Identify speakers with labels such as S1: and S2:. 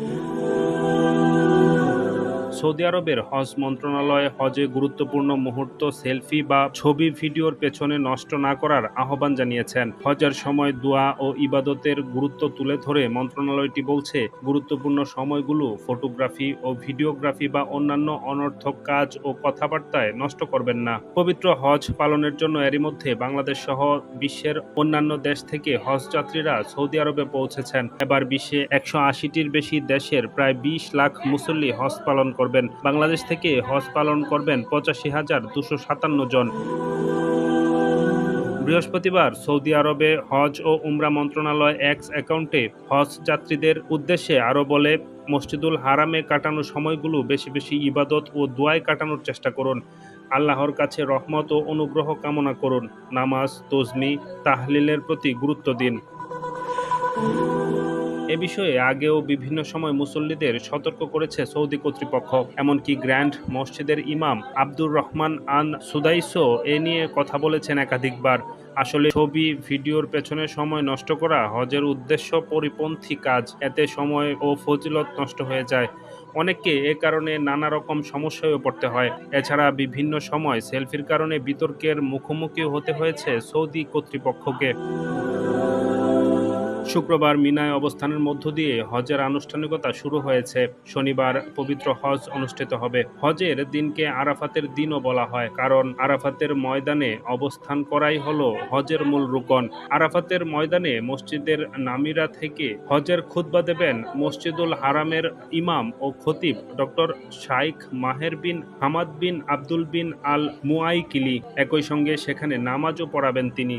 S1: Ooh. Saudi আরবের হজ মন্ত্রণালয়ে হজে গুরুত্বপূর্ণ মুহূর্ত সেলফি বা ছবি ভিডিওর পেছনে নষ্ট না করার আহ্বান জানিয়েছেন। হজের সময় দোয়া ও ইবাদতের গুরুত্ব তুলে ধরে মন্ত্রণালয়টি বলছে, গুরুত্বপূর্ণ সময়গুলো ফটোগ্রাফি ও ভিডিওগ্রাফি বা অন্যান্য অনর্থক কাজ ও কথাবার্তায় নষ্ট করবেন না। পবিত্র হজ পালনের জন্য এরই মধ্যে বাংলাদেশ সহ বিশ্বের অন্যান্য দেশ থেকে হজ যাত্রীরা সৌদি আরবে পৌঁছেছেন। এবার বিশ্বে একশো আশিটির বেশি দেশের প্রায় বিশ লাখ মুসল্লি হজ পালন করবেন। বাংলাদেশ থেকে হজ পালন করবেন পঁচাশি হাজার দুশো সাতান্ন জন। বৃহস্পতিবার সৌদি আরবে হজ ও উমরা মন্ত্রণালয় এক্স অ্যাকাউন্টে হজ যাত্রীদের উদ্দেশ্যে আরও বলে, মসজিদুল হারামে কাটানো সময়গুলো বেশি বেশি ইবাদত ও দোয়ায় কাটানোর চেষ্টা করুন। আল্লাহর কাছে রহমত ও অনুগ্রহ কামনা করুন। নামাজ তজমি তাহলিলের প্রতি গুরুত্ব দিন। এ বিষয়ে আগেও বিভিন্ন সময় মুসল্লিদের সতর্ক করেছে সৌদি কর্তৃপক্ষ। এমনকি গ্র্যান্ড মসজিদের ইমাম আব্দুর রহমান আন সুদাইসো এ নিয়ে কথা বলেছেন একাধিকবার। আসলে ছবি, ভিডিওর পেছনে সময় নষ্ট করা হজের উদ্দেশ্য পরিপন্থী কাজ। এতে সময় ও ফজিলত নষ্ট হয়ে যায়। অনেককে এ কারণে নানা রকম সমস্যায়ও পড়তে হয়। এছাড়া বিভিন্ন সময় সেলফির কারণে বিতর্কের মুখোমুখি হতে হয়েছে সৌদি কর্তৃপক্ষকে। শুক্রবার মিনায় অবস্থানের মধ্য দিয়ে হজের আনুষ্ঠানিকতা শুরু হয়েছে। শনিবার পবিত্র হজ অনুষ্ঠিত হবে। হজের দিনকে আরাফাতের দিনও বলা হয়, কারণ আরাফাতের ময়দানে অবস্থান করাই হলো হজের মূল রুকন। আরাফাতের ময়দানে মসজিদের নামিরা থেকে হজের খুতবা দেবেন মসজিদুল হারামের ইমাম ও খতিব doctor Sheikh Maher bin Hamad bin Abdul bin Al Muaiqly. একই সঙ্গে সেখানে নামাজও পড়াবেন তিনি।